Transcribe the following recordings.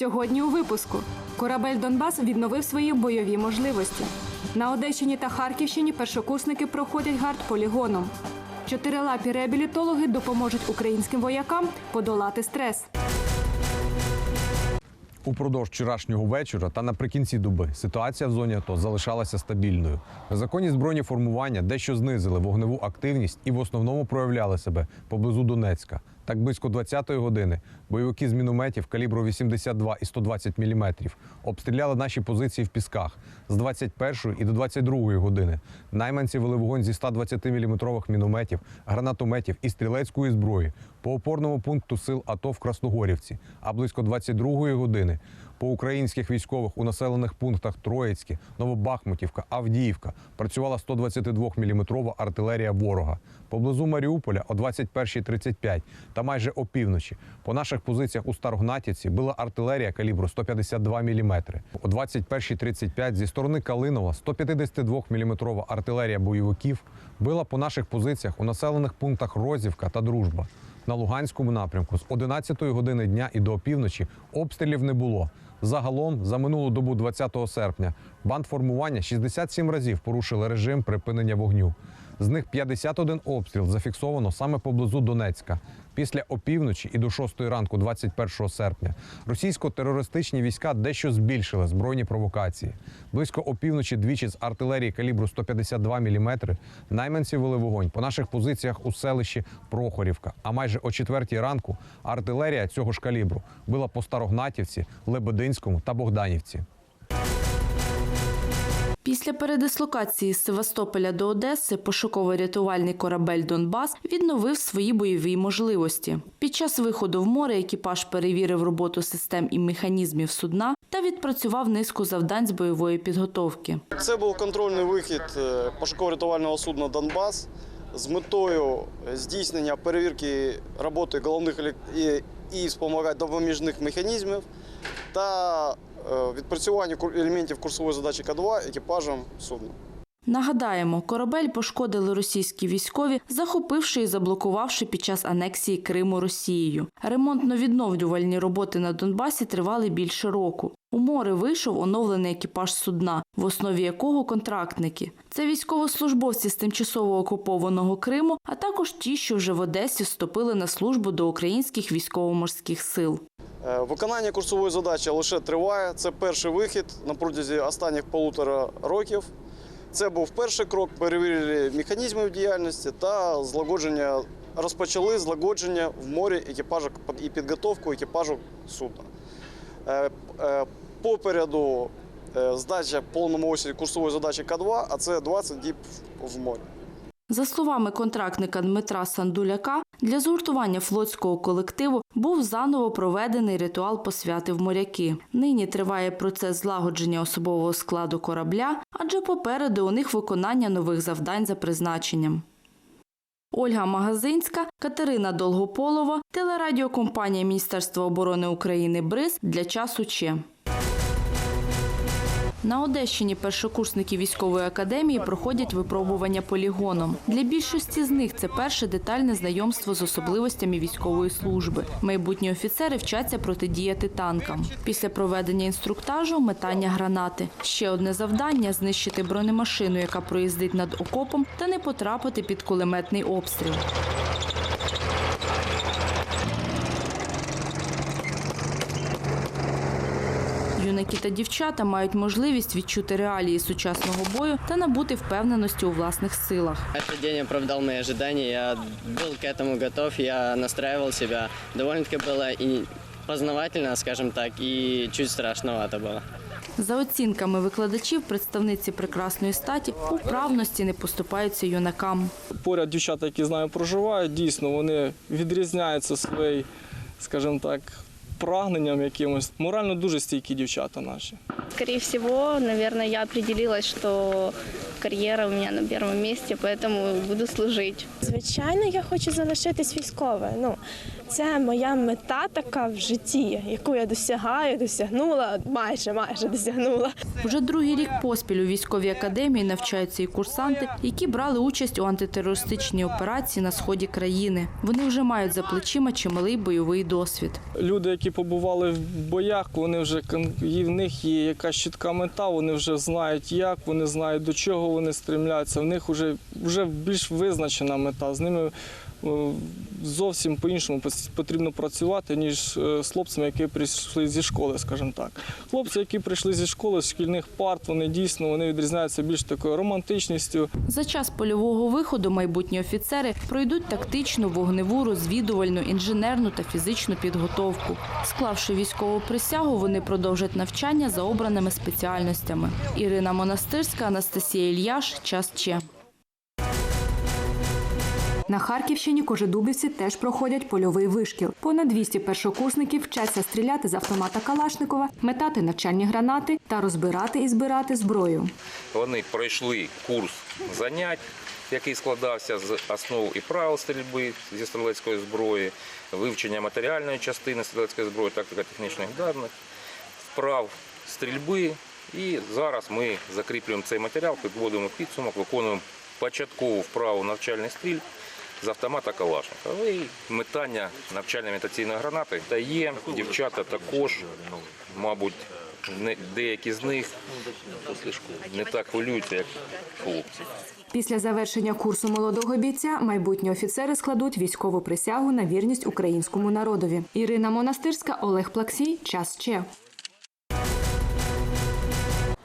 Сьогодні у випуску корабель Донбас відновив свої бойові можливості. На Одещині та Харківщині першокурсники проходять гард полігоном. Чотирилапі реабілітологи допоможуть українським воякам подолати стрес. Упродовж вчорашнього вечора та наприкінці доби ситуація в зоні АТО залишалася стабільною. Незаконні збройні формування дещо знизили вогневу активність і в основному проявляли себе поблизу Донецька. Так близько 20-ї години бойовики з мінометів калібру 82 і 120 мм обстріляли наші позиції в пісках з 21 і до 22 години. Найманці вели вогонь зі 120 мм мінометів, гранатометів і стрілецької зброї по опорному пункту сил АТО в Красногорівці. А близько 22 години по українських військових у населених пунктах Троїцьке, Новобахмутівка, Авдіївка працювала 122 мм артилерія ворога. Поблизу Маріуполя о 21.35 та майже опівночі по наших позиціях у Старогнатівці била артилерія калібру 152 мм. О 21.35 зі сторони Калинова 152 мм артилерія бойовиків била по наших позиціях у населених пунктах Розівка та Дружба. На Луганському напрямку з 11 години дня і до півночі обстрілів не було. Загалом за минулу добу 20 серпня бандформування 67 разів порушили режим припинення вогню. З них 51 обстріл зафіксовано саме поблизу Донецька. Після опівночі і до 6 ранку 21 серпня російсько-терористичні війська дещо збільшили збройні провокації. Близько опівночі двічі з артилерії калібру 152 мм найманці вели вогонь по наших позиціях у селищі Прохорівка. А майже о 4 ранку артилерія цього ж калібру била по Старогнатівці, Лебединському та Богданівці. Після передислокації з Севастополя до Одеси пошуково-рятувальний корабель Донбас відновив свої бойові можливості. Під час виходу в море екіпаж перевірив роботу систем і механізмів судна та відпрацював низку завдань з бойової підготовки. Це був контрольний вихід е, пошуково-рятувального судна Донбас з метою здійснення перевірки роботи головних і, спомагань допоміжних механізмів та е, відпрацювання кур- елементів курсової задачі К2 екіпажем судна. Нагадаємо, корабель пошкодили російські військові, захопивши і заблокувавши під час анексії Криму Росією. Ремонтно-відновлювальні роботи на Донбасі тривали більше року. У море вийшов оновлений екіпаж судна, в основі якого контрактники. Це військовослужбовці з тимчасово окупованого Криму, а також ті, що вже в Одесі вступили на службу до українських військово-морських сил. Е, Виконання курсової задачі лише триває. Це перший вихід на протязі останніх полутора років. Це був перший крок, перевірили механізмів діяльності та злагодження, розпочали злагодження в морі екіпажу і підготовку екіпажу судна. Е, е, Попереду здача повному осі курсової задачі К2, а це 20 діб в морі. За словами контрактника Дмитра Сандуляка, для згуртування флотського колективу був заново проведений ритуал посвяти в моряки. Нині триває процес злагодження особового складу корабля, адже попереду у них виконання нових завдань за призначенням. Ольга Магазинська, Катерина Долгополова, телерадіокомпанія Міністерства оборони України БРИЗ для часу Че. На Одещині першокурсники військової академії проходять випробування полігоном. Для більшості з них це перше детальне знайомство з особливостями військової служби. Майбутні офіцери вчаться протидіяти танкам. Після проведення інструктажу метання гранати. Ще одне завдання знищити бронемашину, яка проїздить над окопом, та не потрапити під кулеметний обстріл. Юнаки та дівчата мають можливість відчути реалії сучасного бою та набути впевненості у власних силах. Этот день оправдал мои ожидания, я был к этому готов, я настраивал себя. Довольно-таки было и познавательно, скажем так, и чуть страшновато было. За оцінками викладачів, представниці прекрасної статі у вправності не поступаються юнакам. поряд дівчата, які з нами проживають, дійсно вони відрізняються своєю, скажімо так, прагненням якимось. Морально дуже стійкі дівчата наші. Скоріше всього, наверное, я определилась, что карьера у меня на первом месте, поэтому буду служить. Звичайно, я хочу залишитись військовою. Ну, це моя мета така в житті, яку я досягаю, досягнула, майже майже досягнула. Вже другий рік поспіль у військовій академії навчаються і курсанти, які брали участь у антитерористичній операції на сході країни. Вони вже мають за плечима чималий бойовий досвід. Люди, які побували в боях, вони вже в них є якась чітка мета, вони вже знають як, вони знають до чого вони стрімляться. В них вже, вже більш визначена мета. З ними зовсім по-іншому потрібно працювати, ніж е, з хлопцями, які прийшли зі школи, скажімо так. Хлопці, які прийшли зі школи, з шкільних парт, вони дійсно вони відрізняються більш такою романтичністю, За час польового виходу майбутні офіцери пройдуть тактичну, вогневу, розвідувальну, інженерну та фізичну підготовку. Склавши військову присягу, вони продовжать навчання за обраними спеціальностями. Ірина Монастирська, Анастасія Ільяш. Час Че. На Харківщині кожедубівці теж проходять польовий вишкіл. Понад 200 першокурсників вчаться стріляти з автомата Калашникова, метати навчальні гранати та розбирати і збирати зброю. Вони пройшли курс занять, який складався з основ і правил стрільби зі стрілецької зброї, вивчення матеріальної частини стрілецької зброї, тактика технічних даних, вправ стрільби. І зараз ми закріплюємо цей матеріал, підводимо підсумок, виконуємо початкову вправу навчальний стріль з автомата Калашникова. І метання навчально-метаційної гранати. Та є дівчата також, мабуть, деякі з них не так хвилюються, як хлопці. Після завершення курсу молодого бійця майбутні офіцери складуть військову присягу на вірність українському народові. Ірина Монастирська, Олег Плаксій. Час Че.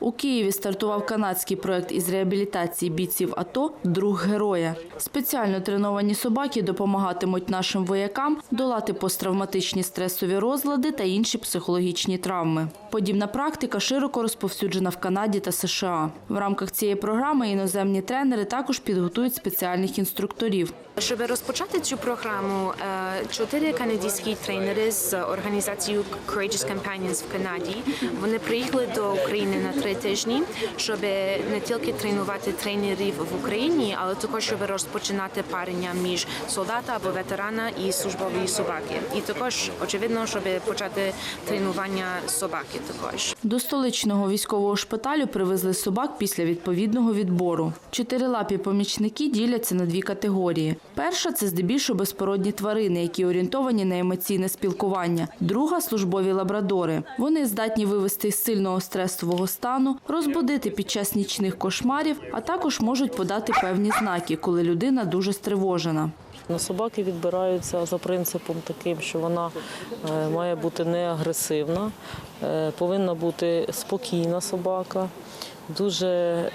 У Києві стартував канадський проект із реабілітації бійців АТО Друг героя. Спеціально треновані собаки допомагатимуть нашим воякам долати посттравматичні стресові розлади та інші психологічні травми. Подібна практика широко розповсюджена в Канаді та США. В рамках цієї програми іноземні тренери також підготують спеціальних інструкторів. Щоб розпочати цю програму, е, чотири канадські тренери з організацією Courageous Companions в Канаді. Вони приїхали до України на три тижні, щоб не тільки тренувати тренерів в Україні, але також щоб розпочинати парення між солдата або ветерана і службової собаки. І також очевидно, щоб почати тренування собаки. Також До столичного військового шпиталю привезли собак після відповідного відбору. Чотирилапі помічники діляться на дві категорії. Перша це здебільшого безпородні тварини, які орієнтовані на емоційне спілкування. Друга службові лабрадори. Вони здатні вивести з сильного стресового стану, розбудити під час нічних кошмарів, а також можуть подати певні знаки, коли людина дуже стривожена. Собаки відбираються за принципом таким, що вона е, має бути не агресивна, е, повинна бути спокійна собака, дуже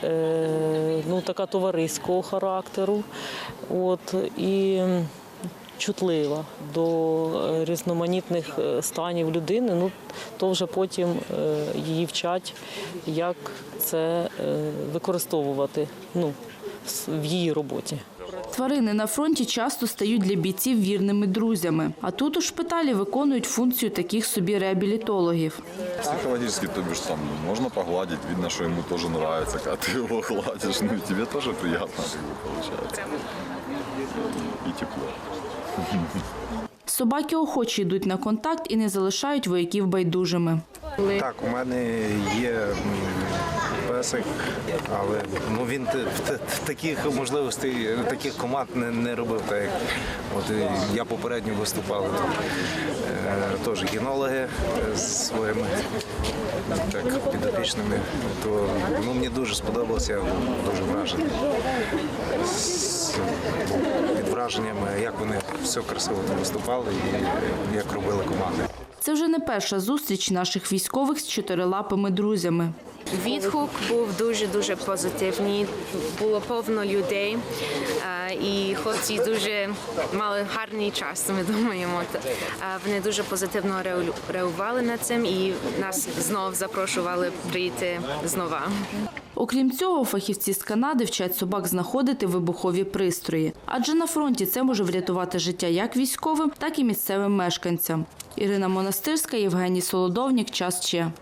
е, ну, така товариського характеру. От, і чутлива до е, різноманітних е, станів людини. Ну, то вже потім е, її вчать, як це використовувати ну, в її роботі. Тварини на фронті часто стають для бійців вірними друзями. А тут у шпиталі виконують функцію таких собі реабілітологів. Психологически, то бишь, там можно погладить, видно, что ему тоже нравится, когда ты его гладишь, ну тебе тоже приятно как бы, тепло. Собаки охоче йдуть на контакт і не залишають вояків байдужими. Так, у мене є песик, але ну, він таких можливостей, таких команд не, не робив. Так як от я попередньо виступав е, теж кінологи з своїми так, підопічними. То ну, мені дуже сподобалося, я дуже вражений. Під враженнями, як вони все красиво там виступали і як робили команди. Це вже не перша зустріч наших військових з чотирилапими друзями. Відгук був дуже дуже позитивний. Було повно людей, і хлопці дуже мали гарний час. Ми думаємо. Вони дуже позитивно реагу- реагували на цим і нас знов запрошували прийти знову. Окрім цього, фахівці з Канади вчать собак знаходити вибухові пристрої. Адже на фронті це може врятувати життя як військовим, так і місцевим мешканцям. Ірина Монастирська, Євгеній Солодовнік. Час Че.